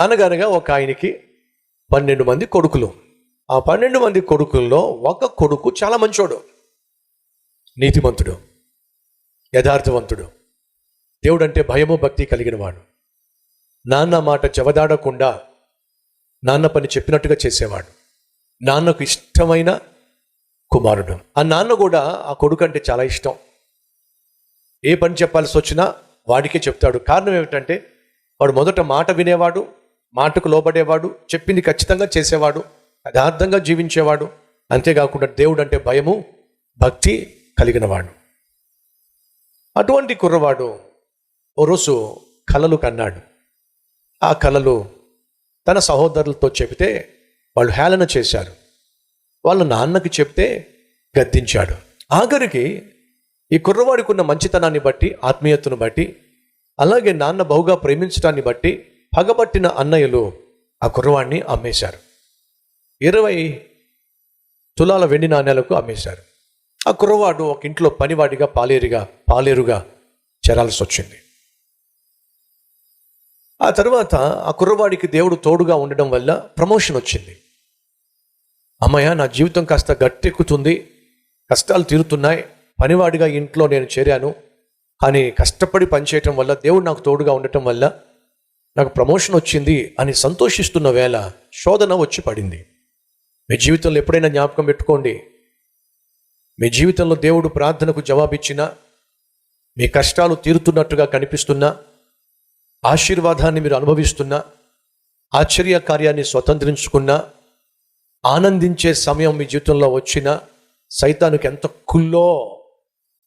అనగనగా ఒక ఆయనకి పన్నెండు మంది కొడుకులు. ఆ పన్నెండు మంది కొడుకుల్లో ఒక కొడుకు చాలా మంచోడు. నీతిమంతుడు. యథార్థవంతుడు. దేవుడు అంటే భయము భక్తి కలిగిన వాడు నాన్న మాట జవదాడకుండా నాన్న పని చెప్పినట్టుగా చేసేవాడు. నాన్నకు ఇష్టమైన కుమారుడు. ఆ నాన్న కూడా ఆ కొడుకు అంటే చాలా ఇష్టం. ఏ పని చెప్పాల్సి వచ్చినా వాడికే చెప్తాడు. కారణం ఏమిటంటే వాడు మొదట మాట వినేవాడు మాటకు లోబడేవాడు చెప్పింది ఖచ్చితంగా చేసేవాడు యథార్థంగా జీవించేవాడు. అంతేకాకుండా దేవుడు అంటే భయము భక్తి కలిగినవాడు. అటువంటి కుర్రవాడు ఓ రోజు కలలు కన్నాడు. ఆ కలలు తన సహోదరులతో చెబితే వాళ్ళు హేళన చేశారు. వాళ్ళ నాన్నకి చెప్తే గద్దించాడు. ఆఖరికి ఈ కుర్రవాడికి ఉన్న మంచితనాన్ని బట్టి ఆత్మీయతను బట్టి అలాగే నాన్న బహుగా ప్రేమించడాన్ని బట్టి పగబట్టిన అన్నయ్యలు ఆ కుర్రవాడిని అమ్మేశారు. ఇరవై తులాల వెండి నాణ్యాలకు అమ్మేశారు. ఆ కుర్రవాడు ఒక ఇంట్లో పనివాడిగా పాలేరుగా పాలేరుగా చేరాల్సి వచ్చింది. ఆ తర్వాత ఆ కుర్రవాడికి దేవుడు తోడుగా ఉండడం వల్ల ప్రమోషన్ వచ్చింది. అమ్మయ్య నా జీవితం కాస్త గట్టెక్కుతుంది కష్టాలు తీరుతున్నాయి పనివాడిగా ఇంట్లో నేను చేరాను కానీ కష్టపడి పనిచేయటం వల్ల దేవుడు నాకు తోడుగా ఉండటం వల్ల నాకు ప్రమోషన్ వచ్చింది అని సంతోషిస్తున్న వేళ శోధన వచ్చి పడింది. మీ జీవితంలో ఎప్పుడైనా జ్ఞాపకం పెట్టుకోండి. మీ జీవితంలో దేవుడు ప్రార్థనకు జవాబిచ్చినా మీ కష్టాలు తీరుతున్నట్టుగా కనిపిస్తున్నా ఆశీర్వాదాన్ని మీరు అనుభవిస్తున్నా ఆశ్చర్య కార్యాన్ని స్వతంత్రించుకున్నా ఆనందించే సమయం మీ జీవితంలో వచ్చిన సైతానికి ఎంత కుల్లో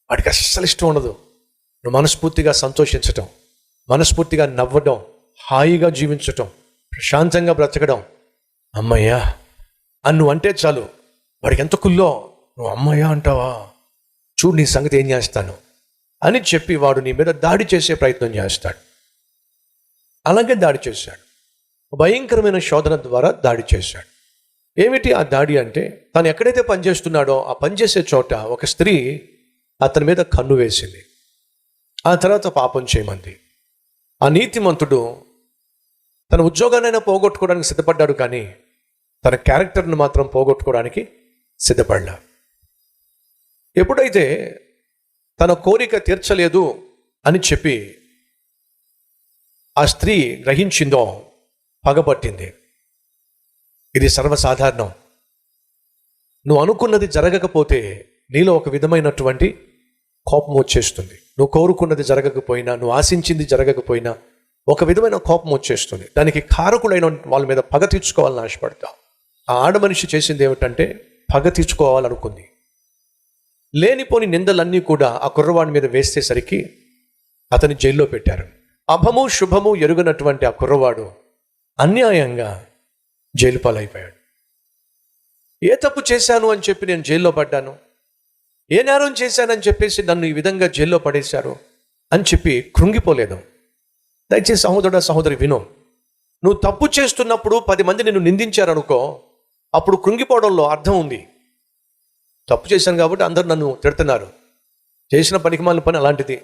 వాడికి అస్సలు ఇష్టం ఉండదు. నువ్వు మనస్ఫూర్తిగా సంతోషించటం మనస్ఫూర్తిగా నవ్వడం హాయిగా జీవించటం ప్రశాంతంగా బ్రతకడం. అమ్మయ్యా అని నువ్వు అంటే చాలు. వాడికి ఎంత కుల్లో? నువ్వు అమ్మయ్యా అంటావా? చూడు నీ సంగతి ఏం చేస్తాను అని చెప్పి వాడు నీ మీద దాడి చేసే ప్రయత్నం చేస్తాడు. అలాగే దాడి చేశాడు. భయంకరమైన శోధన ద్వారా దాడి చేశాడు. ఏమిటి ఆ దాడి అంటే తను ఎక్కడైతే పనిచేస్తున్నాడో ఆ పనిచేసే చోట ఒక స్త్రీ అతని మీద కన్ను వేసింది. ఆ తర్వాత పాపం చేయమంది. ఆ నీతిమంతుడు తన ఉద్యోగానైనా పోగొట్టుకోవడానికి సిద్ధపడ్డాడు కానీ తన క్యారెక్టర్ను మాత్రం పోగొట్టుకోవడానికి సిద్ధపడ్డా ఎప్పుడైతే తన కోరిక తీర్చలేదు అని చెప్పి ఆ స్త్రీ గ్రహించిందో పగబట్టింది. ఇది సర్వసాధారణం. నువ్వు అనుకున్నది జరగకపోతే నీలో ఒక విధమైనటువంటి కోపం వచ్చేస్తుంది. నువ్వు కోరుకున్నది జరగకపోయినా నువ్వు ఆశించింది జరగకపోయినా ఒక విధమైన కోపం వచ్చేస్తుంది. దానికి కారకుడైన వాళ్ళ మీద పగ తీర్చుకోవాలని ఆశపడతావు. ఆ ఆడ మనిషి చేసింది ఏమిటంటే పగ తీర్చుకోవాలనుకుంది. లేనిపోని నిందలన్నీ కూడా ఆ కుర్రవాడి మీద వేసేసరికి అతని జైల్లో పెట్టారు. అభము శుభము ఎరుగనటువంటి ఆ కుర్రవాడు అన్యాయంగా జైలు పాలైపోయాడు ఏ తప్పు చేశాను అని చెప్పి నేను జైల్లో పడ్డాను? ఏ నేరం చేశానని చెప్పేసి నన్ను ఈ విధంగా జైల్లో పడేశారు అని చెప్పి కృంగిపోలేదు. దయచేసి సహోదరుడ సహోదరి విను. నువ్వు తప్పు చేస్తున్నప్పుడు పది మంది నిన్ను నిందించారనుకో అప్పుడు కృంగిపోవడంలో అర్థం ఉంది. తప్పు చేశాను కాబట్టి అందరు నన్ను తిడుతున్నారు. చేసిన పనికి మాలిన పని అలాంటిది.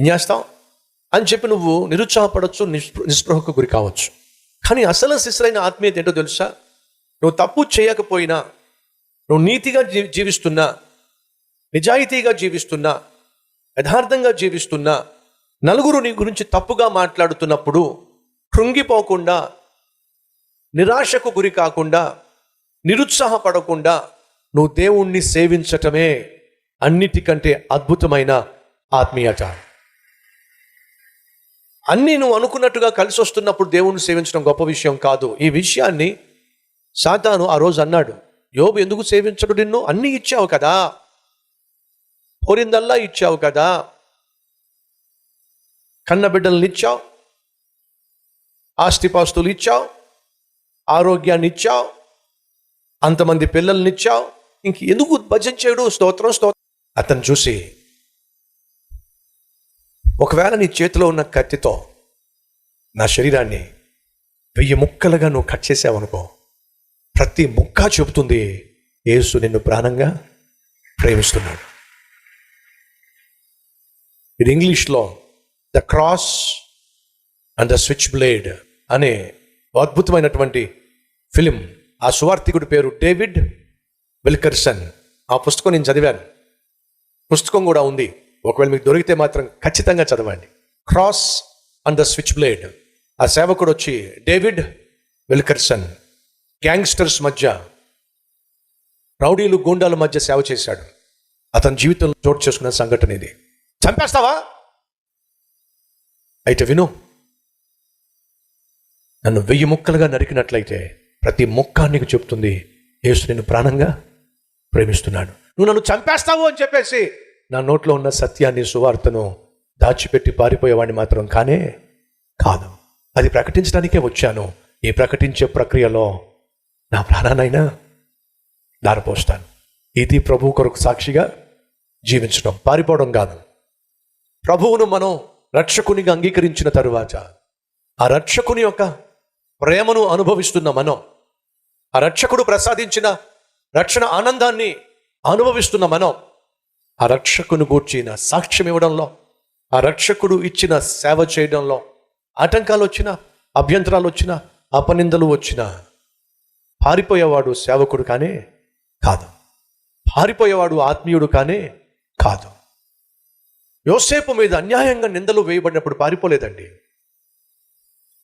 ఏం చేస్తాం? అని చెప్పి నువ్వు నిరుత్సాహపడవచ్చు నిస్పృ నిస్పృహకు గురి కావచ్చు. కానీ అసలు శిశులైన ఆత్మీయత ఏంటో తెలుసా? నువ్వు తప్పు చేయకపోయినా నువ్వు నీతిగా జీవి జీవిస్తున్నా నిజాయితీగా జీవిస్తున్నా యథార్థంగా జీవిస్తున్నా నలుగురు నీ గురించి తప్పుగా మాట్లాడుతున్నప్పుడు కృంగిపోకుండా నిరాశకు గురి కాకుండా నిరుత్సాహపడకుండా నువ్వు దేవుణ్ణి సేవించటమే అన్నిటికంటే అద్భుతమైన ఆత్మీయత అన్నీ నువ్వు అనుకున్నట్టుగా కలిసి వస్తున్నప్పుడు దేవుణ్ణి సేవించడం గొప్ప విషయం కాదు. ఈ విషయాన్ని సాతాను ఆ రోజు అన్నాడు యోబు ఎందుకు సేవించడు నిన్ను? అన్నీ ఇచ్చావు కదా. కోరిందల్లా ఇచ్చావు కదా. కన్న బిడ్డల్ని ఇచ్చావు. ఆస్తిపాస్తులు ఇచ్చావు. ఆరోగ్యాన్ని ఇచ్చావు. అంతమంది పిల్లల్ని ఇచ్చావు. ఇంక ఎందుకు భజన చేయడు? స్తోత్రం స్తోత్రం. అతను చూసి ఒకవేళ నీ చేతిలో ఉన్న కత్తితో నా శరీరాన్ని వెయ్యి ముక్కలుగా నువ్వు కట్ చేసావనుకో ప్రతి ముక్క చెబుతుంది యేసు నిన్ను ప్రాణంగా ప్రేమిస్తున్నాడు. ఇది ఇంగ్లీష్లో the cross and the switch blade అనే అద్భుతమైనటువంటి ఫిలిం. ఆ సువార్థికుడి పేరు డేవిడ్ విల్కర్సన్. ఆ పుస్తకం నేను చదివాను. పుస్తకం కూడా ఉంది. ఒకవేళ మీకు దొరికితే మాత్రం ఖచ్చితంగా చదవండి. Cross and the switch blade. ఆ సేవకుడు వచ్చి డేవిడ్ విల్కర్సన్. గ్యాంగ్స్టర్స్ మధ్య రౌడీలు గూండాల మధ్య సేవ చేశాడు. అతని జీవితంలో చోటు చేసుకున్న సంఘటన ఇది. చంపేస్తావా? అయితే విను. నన్ను వెయ్యి ముక్కలుగా నరికినట్లయితే ప్రతి ముక్క నీకు చెప్తుంది యేసు నేను ప్రాణంగా ప్రేమిస్తున్నాడు. నువ్వు నన్ను చంపేస్తావు అని చెప్పేసి నా నోట్లో ఉన్న సత్యాన్ని సువార్తను దాచిపెట్టి పారిపోయేవాడిని మాత్రం కానే కాదు. అది ప్రకటించడానికే వచ్చాను. ఈ ప్రకటించే ప్రక్రియలో నా ప్రాణానైనా దారిపోస్తాను. ఇది ప్రభు కొరకు సాక్షిగా జీవించడం. పారిపోవడం కాదు. ప్రభువును మనం రక్షకునిగా అంగీకరించిన తరువాత ఆ రక్షకుని యొక్క ప్రేమను అనుభవిస్తున్న మనం ఆ రక్షకుడు ప్రసాదించిన రక్షణ ఆనందాన్ని అనుభవిస్తున్న మనం ఆ రక్షకుని గూర్చిన సాక్ష్యం ఇవ్వడంలో ఆ రక్షకుడు ఇచ్చిన సేవ చేయడంలో ఆటంకాలు వచ్చిన అభ్యంతరాలు వచ్చిన అపనిందలు వచ్చిన పారిపోయేవాడు సేవకుడు కానే కాదు. పారిపోయేవాడు ఆత్మీయుడు కానే కాదు. యోసేపు మీద అన్యాయంగా నిందలు వేయబడినప్పుడు పారిపోలేదండి.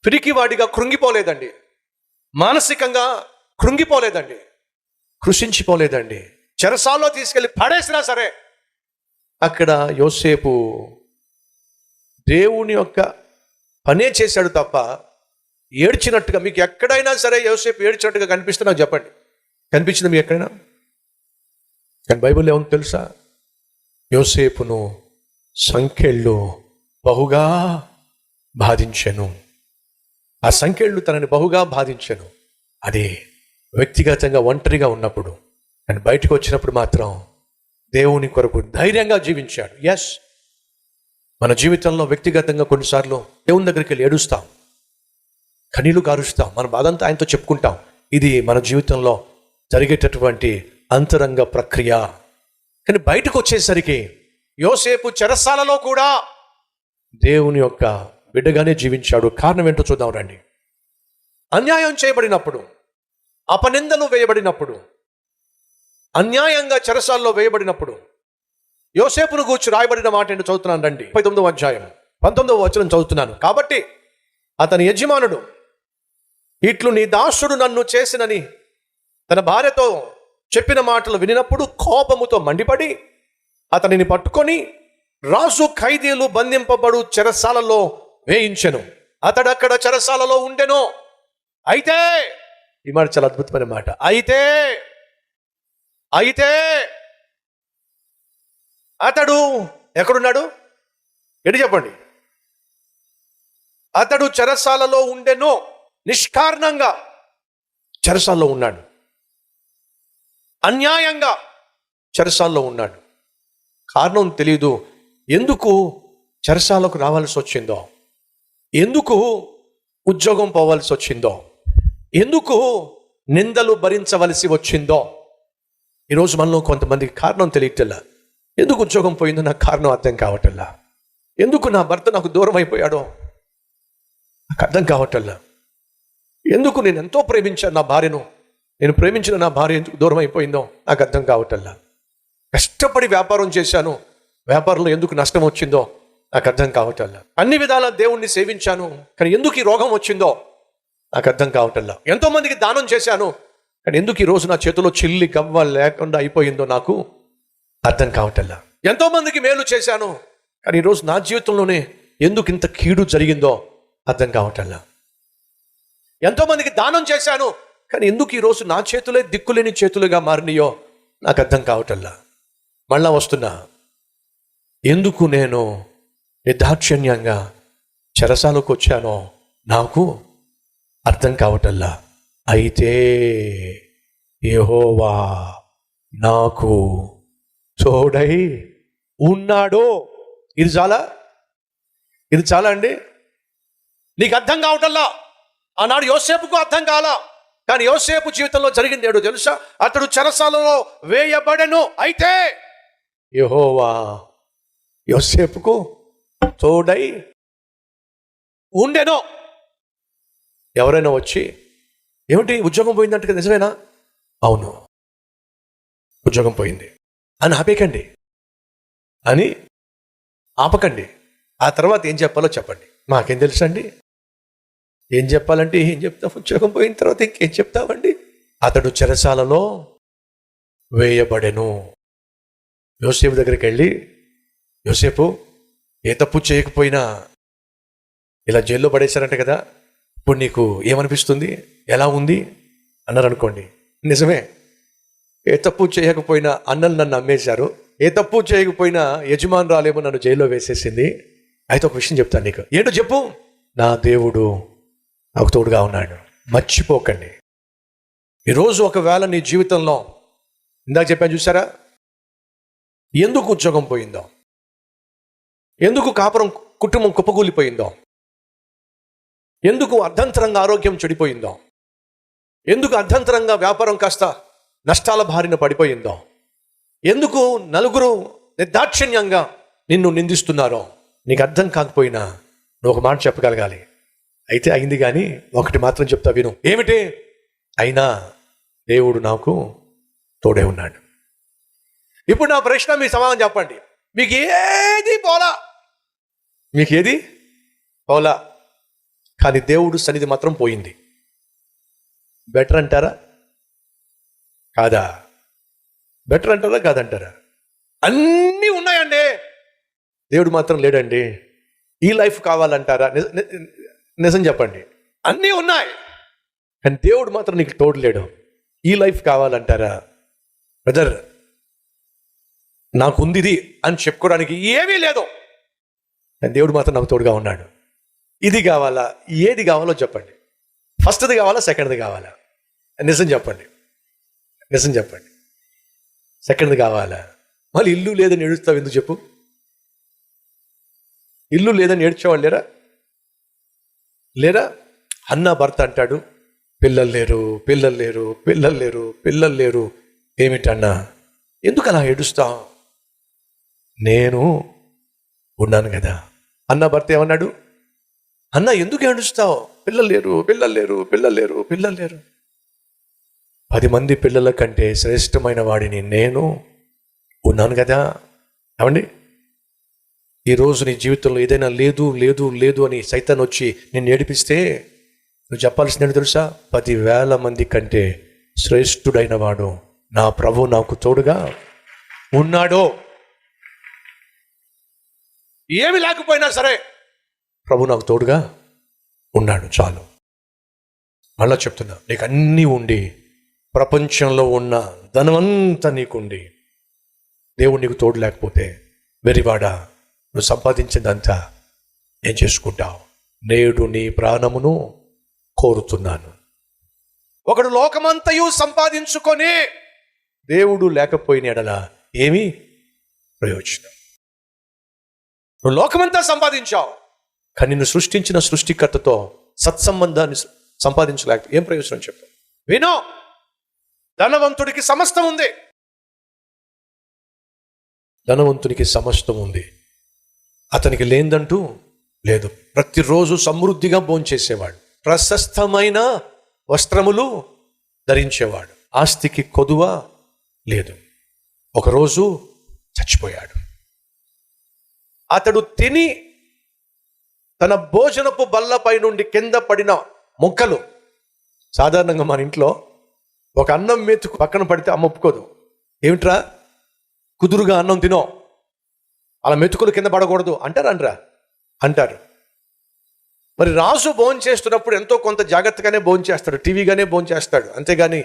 పిరికివాడిగా కృంగిపోలేదండి. మానసికంగా కృంగిపోలేదండి. కృషించిపోలేదండి. చెరసాల్లో తీసుకెళ్ళి పడేసినా సరే అక్కడ యోసేపు దేవుని యొక్క పనే చేశాడు తప్ప ఏడ్చినట్టుగా మీకు ఎక్కడైనా సరే యోసేపు ఏడ్చినట్టుగా కనిపిస్తే నాకు చెప్పండి. కనిపించింది మీకు ఎక్కడైనా? కానీ బైబిల్ ఏముంది తెలుసా? యోసేపును సంఖ్యళ్ళు బహుగా బాధించెను. ఆ సంఖ్యళ్ళు తనని బహుగా బాధించెను. అదే వ్యక్తిగతంగా ఒంటరిగా ఉన్నప్పుడు కానీ బయటకు వచ్చినప్పుడు మాత్రం దేవుని కొరకు ధైర్యంగా జీవించాడు. ఎస్ మన జీవితంలో వ్యక్తిగతంగా కొన్నిసార్లు దేవుని దగ్గరికి వెళ్ళి ఏడుస్తాం. కనీలు గారుస్తాం. మన బాధంతా ఆయనతో చెప్పుకుంటాం. ఇది మన జీవితంలో జరిగేటటువంటి అంతరంగ ప్రక్రియ. కానీ బయటకు వచ్చేసరికి యోసేపు చెరసాలలో కూడా దేవుని యొక్క బిడ్డగానే జీవించాడు. కారణం ఏంటో చూద్దాం రండి. అన్యాయం చేయబడినప్పుడు అపనిందలు వేయబడినప్పుడు అన్యాయంగా చెరసాల్లో వేయబడినప్పుడు యోసేపును గూర్చి రాయబడిన మాట ఏంటో చదువుతున్నాను రండి. ముప్పై తొమ్మిదవ అధ్యాయం పంతొమ్మిదవ వచనం చదువుతున్నాను. కాబట్టి అతని యజమానుడు ఇట్లు నీ దాసుడు నన్ను చేసినని తన భార్యతో చెప్పిన మాటలు వినినప్పుడు కోపముతో మండిపడి అతనిని పట్టుకొని రాజు ఖైదీలు బంధింపబడు చెరసాలలో వేయించెను. అతడక్కడ చెరసాలలో ఉండెను. అయితే ఈ మాట చాలా అద్భుతమైన మాట. అయితే అయితే అతడు ఎక్కడున్నాడు? ఎటు చెప్పండి. అతడు చెరసాలలో ఉండెను. నిష్కారణంగా చెరసాల్లో ఉన్నాడు. అన్యాయంగా చెరసాల్లో ఉన్నాడు. కారణం తెలియదు ఎందుకు చెరసాలకు రావాల్సి వచ్చిందో? ఎందుకు ఉద్యోగం పోవాల్సి వచ్చిందో? ఎందుకు నిందలు భరించవలసి వచ్చిందో? ఈరోజు మనలో కొంతమందికి కారణం తెలియటల్లా ఎందుకు ఉద్యోగం పోయిందో నాకు కారణం అర్థం కావటల్లా ఎందుకు నా భర్త నాకు దూరం అయిపోయాడో నాకు అర్థం కావటల్లా ఎందుకు నేను ఎంతో ప్రేమించాను నా భార్యను? నేను ప్రేమించిన నా భార్య ఎందుకు దూరం అయిపోయిందో నాకు అర్థం కావటల్లా కష్టపడి వ్యాపారం చేశాను. వ్యాపారంలో ఎందుకు నష్టం వచ్చిందో నాకు అర్థం కావటంలా. అన్ని విధాల దేవుణ్ణి సేవించాను కానీ ఎందుకు ఈ రోగం వచ్చిందో నాకు అర్థం కావటంలా. ఎంతోమందికి దానం చేశాను కానీ ఎందుకు ఈరోజు రోజు నా చేతిలో చిల్లి గవ్వ లేకుండా అయిపోయిందో నాకు అర్థం కావటంలా. ఎంతోమందికి మేలు చేశాను కానీ ఈరోజు నా జీవితంలోనే ఎందుకు ఇంత కీడు జరిగిందో అర్థం కావటంలా. ఎంతోమందికి దానం చేశాను కానీ ఎందుకు ఈరోజు నా చేతులే దిక్కులేని చేతులుగా మారినాయో నాకు అర్థం కావటంలా. మళ్ళా వస్తున్నా. ఎందుకు నేను నిర్దాక్షిణ్యంగా చెరసాలకు వచ్చానో నాకు అర్థం కావటల్లా అయితే యెహోవా నాకు తోడై ఉన్నాడో. ఇది చాలా? ఇది చాలా అండి? నీకు అర్థం కావటల్లా ఆనాడు యోసేపుకు అర్థం కాల. కానీ యోసేపు జీవితంలో జరిగింది ఏడు తెలుసా? అతడు చెరసాలలో వేయబడను. అయితే యహోవా. యోసేపుకు తోడై ఉండెనో. ఎవరైనా వచ్చి ఏమిటి ఉద్యోగం పోయిందంట కదా నిజమేనా? అవును ఉద్యోగం పోయింది. అని ఆపేకండి. అని ఆపకండి. ఆ తర్వాత ఏం చెప్పాలో చెప్పండి. మాకేం తెలుసండి? ఏం చెప్పాలంటే ఏం చెప్తాం? ఉద్యోగం పోయిన తర్వాత ఇంకేం చెప్తామండి? అతడు చెరసాలలో వేయబడెను. యోసేపు దగ్గరికి వెళ్ళి యోసేపు ఏ తప్పు చేయకపోయినా ఇలా జైల్లో పడేశారంట కదా ఇప్పుడు నీకు ఏమనిపిస్తుంది? ఎలా ఉంది? అన్నారు అనుకోండి నిజమే ఏ తప్పు చేయకపోయినా అన్నలు నన్ను అమ్మేశారు ఏ తప్పు చేయకపోయినా యజమానురాలేమో నన్ను జైల్లో వేసేసింది. అయితే ఒక విషయం చెప్తాను నీకు. ఏంటో చెప్పు. నా దేవుడు నాకు తోడుగా ఉన్నాడు. మర్చిపోకండి. ఈరోజు ఒకవేళ నీ జీవితంలో ఇందాక చెప్పాను చూసారా ఎందుకు ఉద్యోగం పోయిందో? ఎందుకు కాపురం కుటుంబం కుప్పకూలిపోయిందో? ఎందుకు అర్ధంతరంగా ఆరోగ్యం చెడిపోయిందో? ఎందుకు అర్ధంతరంగా వ్యాపారం కాస్త నష్టాల బారిన పడిపోయిందో? ఎందుకు నలుగురు నిర్దాక్షిణ్యంగా నిన్ను నిందిస్తున్నారో? నీకు అర్థం కాకపోయినా నువ్వు ఒక మాట చెప్పగలగాలి. అయితే అయింది కానీ ఒకటి మాత్రం చెప్తా విను. ఏమిటి? అయినా దేవుడు నాకు తోడే ఉన్నాడు. ఇప్పుడు నా ప్రశ్న మీ సమాధానం చెప్పండి. మీకు ఏది పోలా మీకు ఏది పోలా కానీ దేవుడు సన్నిధి మాత్రం పోయింది. బెటర్ అంటారా? కాదా? బెటర్ అంటారా కాదంటారా? అన్నీ ఉన్నాయండి. దేవుడు మాత్రం లేడండి. ఈ లైఫ్ కావాలంటారా? ని- నిజం చెప్పండి. అన్నీ ఉన్నాయి. కానీ దేవుడు మాత్రం నీకు తోడు లేడు. ఈ లైఫ్ కావాలంటారా? బ్రదర్ నాకు ఉంది ఇది అని చెప్పుకోవడానికి ఏమీ లేదు. దేవుడు మాత్రం నాకు తోడుగా ఉన్నాడు. ఇది కావాలా? ఏది కావాలో చెప్పండి. ఫస్ట్ది కావాలా? సెకండ్ది కావాలా? నిజం చెప్పండి. నిజం చెప్పండి. సెకండ్ది కావాలా? మళ్ళీ ఇల్లు లేదని ఏడుస్తావు ఎందుకు చెప్పు? ఇల్లు లేదని ఏడ్చేవాళ్ళు లేరా? లేరా? అన్న భర్త అంటాడు పిల్లలు లేరు పిల్లలు లేరు పిల్లలు లేరు పిల్లలు లేరు. ఏమిటన్నా? ఎందుకు అలా ఏడుస్తావు? నేను ఉన్నాను కదా. అన్న భర్త ఏమన్నాడు? అన్న ఎందుకు ఏడుస్తావు? పిల్లలు లేరు పిల్లలు లేరు పిల్లలు లేరు పిల్లలు లేరు. పది మంది పిల్లల కంటే శ్రేష్టమైన వాడిని నేను ఉన్నాను కదా. ఏమండి? ఈరోజు నీ జీవితంలో ఏదైనా లేదు లేదు లేదు అని సైతాన్ని వచ్చి నేను ఏడిపిస్తే నువ్వు చెప్పాల్సింది తెలుసా? పదివేల మంది కంటే శ్రేష్ఠుడైన వాడు నా ప్రభు నాకు తోడుగా ఉన్నాడో. ఏమి లేకపోయినా సరే ప్రభు నాకు తోడుగా ఉన్నాడు చాలు. మళ్ళా చెప్తున్నా నీకు అన్నీ ఉండి ప్రపంచంలో ఉన్న ధనమంతా నీకుండి దేవుడు నీకు తోడు లేకపోతే వెరివాడా నువ్వు సంపాదించిందంతా ఏం చేసుకుంటావు నేడు నీ ప్రాణమును కోరుతున్నాను. ఒకడు లోకమంతయు సంపాదించుకొని దేవుడు లేకపోయిన ఎడల ఏమీ ప్రయోజనం. నువ్వు లోకమంతా సంపాదించావు. కానీ నిన్ను సృష్టించిన సృష్టికర్తతో సత్సంబంధాన్ని సంపాదించలేక ఏం ప్రయోజనం చెప్పు? వినో ధనవంతుడికి సమస్తం ఉంది. ధనవంతునికి సమస్తం ఉంది. అతనికి లేదంటూ లేదు. ప్రతిరోజు సమృద్ధిగా భోంచేసేవాడు. ప్రశస్తమైన వస్త్రములు ధరించేవాడు. ఆస్తికి కొదువ లేదు. ఒకరోజు చచ్చిపోయాడు. అతడు తిని తన భోజనపు బల్లపై నుండి కింద పడిన మొక్కలు. సాధారణంగా మన ఇంట్లో ఒక అన్నం మెతుకు పక్కన పడితే అమ్మ ఒప్పుకోదు. ఏమిట్రా? కుదురుగా అన్నం తినో. అలా మెతుకులు కింద పడకూడదు. అంటారు అనరా అంటారు. మరి రాజు భోజనం చేస్తున్నప్పుడు ఎంతో కొంత జాగ్రత్తగానే భోజనం చేస్తాడు. టీవీగానే భోజనం చేస్తాడు. అంతేగాని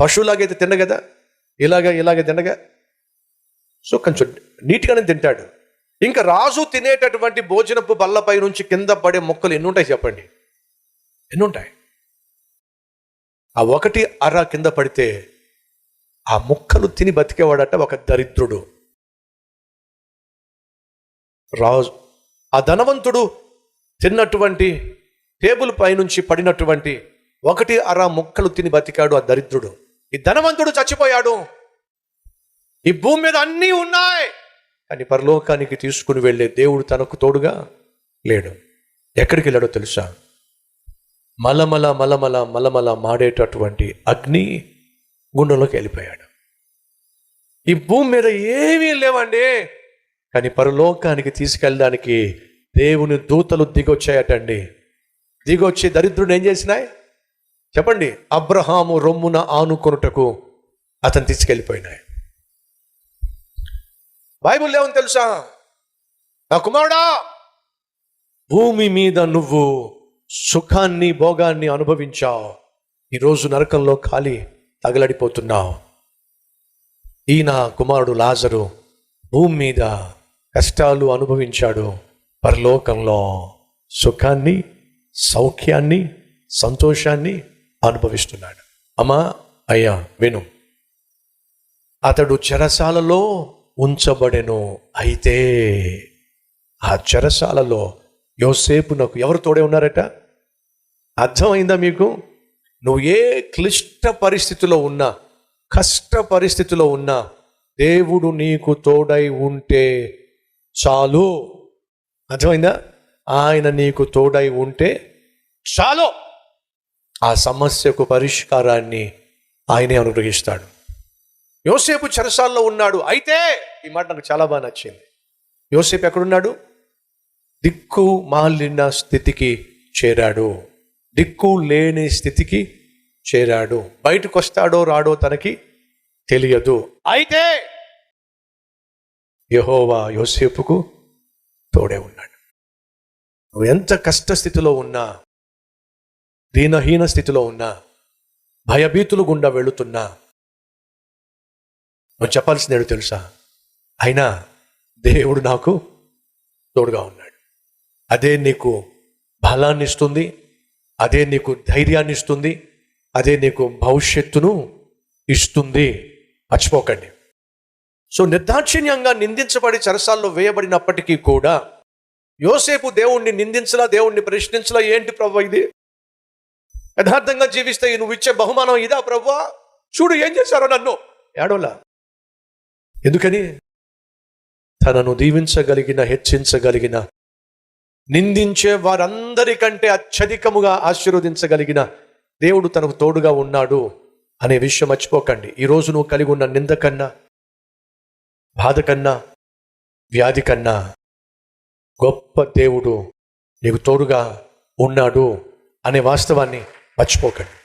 పశువులాగైతే తినగదా ఇలాగ ఇలాగ తినగా? సో కొంచెం నీట్గానే తింటాడు. ఇంకా రాజు తినేటటువంటి భోజనపు బల్లపై నుంచి కింద పడే మొక్కలు ఎన్ని ఉంటాయి చెప్పండి? ఎన్ని ఉంటాయి ఆ ఒకటి అర కింద పడితే ఆ మొక్కలు తిని బతికేవాడట ఒక దరిద్రుడు. రాజు ఆ ధనవంతుడు తిన్నటువంటి టేబుల్ పైనుంచి పడినటువంటి ఒకటి అర మొక్కలు తిని బతికాడు ఆ దరిద్రుడు. ఈ ధనవంతుడు చచ్చిపోయాడు. ఈ భూమి మీద అన్నీ ఉన్నాయి. కానీ పరలోకానికి తీసుకుని వెళ్ళే దేవుడు తనకు తోడుగా లేడు. ఎక్కడికి వెళ్ళాడో తెలుసా? మలమల మలమల మలమల మాడేటటువంటి అగ్ని గుండెలోకి వెళ్ళిపోయాడు. ఈ భూమి మీద ఏమీ లేవండి. కానీ పరలోకానికి తీసుకెళ్ళడానికి దేవుని దూతలు దిగొచ్చాయటండి. దిగొచ్చి దరిద్రుడు ఏం చేసినాయి? చెప్పండి. అబ్రహాము రొమ్మున ఆనుకొనుటకు అతను తీసుకెళ్ళిపోయినాయి. బైబుల్ ఏమని తెలుసా? నా కుమారుడా భూమి మీద నువ్వు సుఖాన్ని భోగాన్ని అనుభవించావు. ఈరోజు నరకంలో ఖాళీ తగలడిపోతున్నావు. ఈయన కుమారుడు లాజరు భూమి మీద కష్టాలు అనుభవించాడు. పరలోకంలో సుఖాన్ని సౌఖ్యాన్ని సంతోషాన్ని అనుభవిస్తున్నాడు. అమ్మా అయ్యా విను. అతడు చెరసాలలో ఉంచబడెను. అయితే ఆ చెరసాలలో యోసేపు నాకు ఎవరు తోడే ఉన్నారట? అర్థమైందా మీకు? నువ్వు ఏ క్లిష్ట పరిస్థితిలో ఉన్నా కష్ట పరిస్థితిలో ఉన్నా దేవుడు నీకు తోడై ఉంటే చాలు. అర్థమైందా? ఆయన నీకు తోడై ఉంటే చాలు. ఆ సమస్యకు పరిష్కారాన్ని ఆయనే అనుగ్రహిస్తాడు. యోసేపు చెరసాల్లో ఉన్నాడు. అయితే ఈ మాట నాకు చాలా బాగా నచ్చింది. యోసేపు ఎక్కడున్నాడు? దిక్కు మాలిన స్థితికి చేరాడు. దిక్కు లేని స్థితికి చేరాడు. బయటకు వస్తాడో రాడో తనకి తెలియదు. అయితే యహోవా యోసేపుకు తోడే ఉన్నాడు. నువ్వు ఎంత కష్ట స్థితిలో ఉన్నా దీనహీన స్థితిలో ఉన్నా భయభీతులు గుండా వెళుతున్నా నువ్వు చెప్పాల్సింది తెలుసా? అయినా దేవుడు నాకు తోడుగా ఉన్నాడు. అదే నీకు బలాన్ని ఇస్తుంది అదే నీకు ధైర్యాన్ని ఇస్తుంది అదే నీకు భవిష్యత్తును ఇస్తుంది. మర్చిపోకండి. సో నిర్దాక్షిణ్యంగా నిందించబడి చెరసాల్లో వేయబడినప్పటికీ కూడా యోసేపు దేవుణ్ణి నిందించలా దేవుణ్ణి ప్రశ్నించలా ఏంటి ప్రభు ఇది? యథార్థంగా జీవిస్తే నువ్వు ఇచ్చే బహుమానం ఇదా ప్రభు? చూడు ఏం చేశారో నన్ను. ఏడోలా ఎందుకని? తనను దీవించగలిగిన హెచ్చించగలిగిన నిందించే వారందరికంటే అత్యధికముగా ఆశీర్వదించగలిగిన దేవుడు తనకు తోడుగా ఉన్నాడు అనే విషయం మర్చిపోకండి. ఈరోజు నువ్వు కలిగి ఉన్న నింద కన్నా బాధ కన్నా వ్యాధి కన్నా గొప్ప దేవుడు నీకు తోడుగా ఉన్నాడు అనే వాస్తవాన్ని మర్చిపోకండి.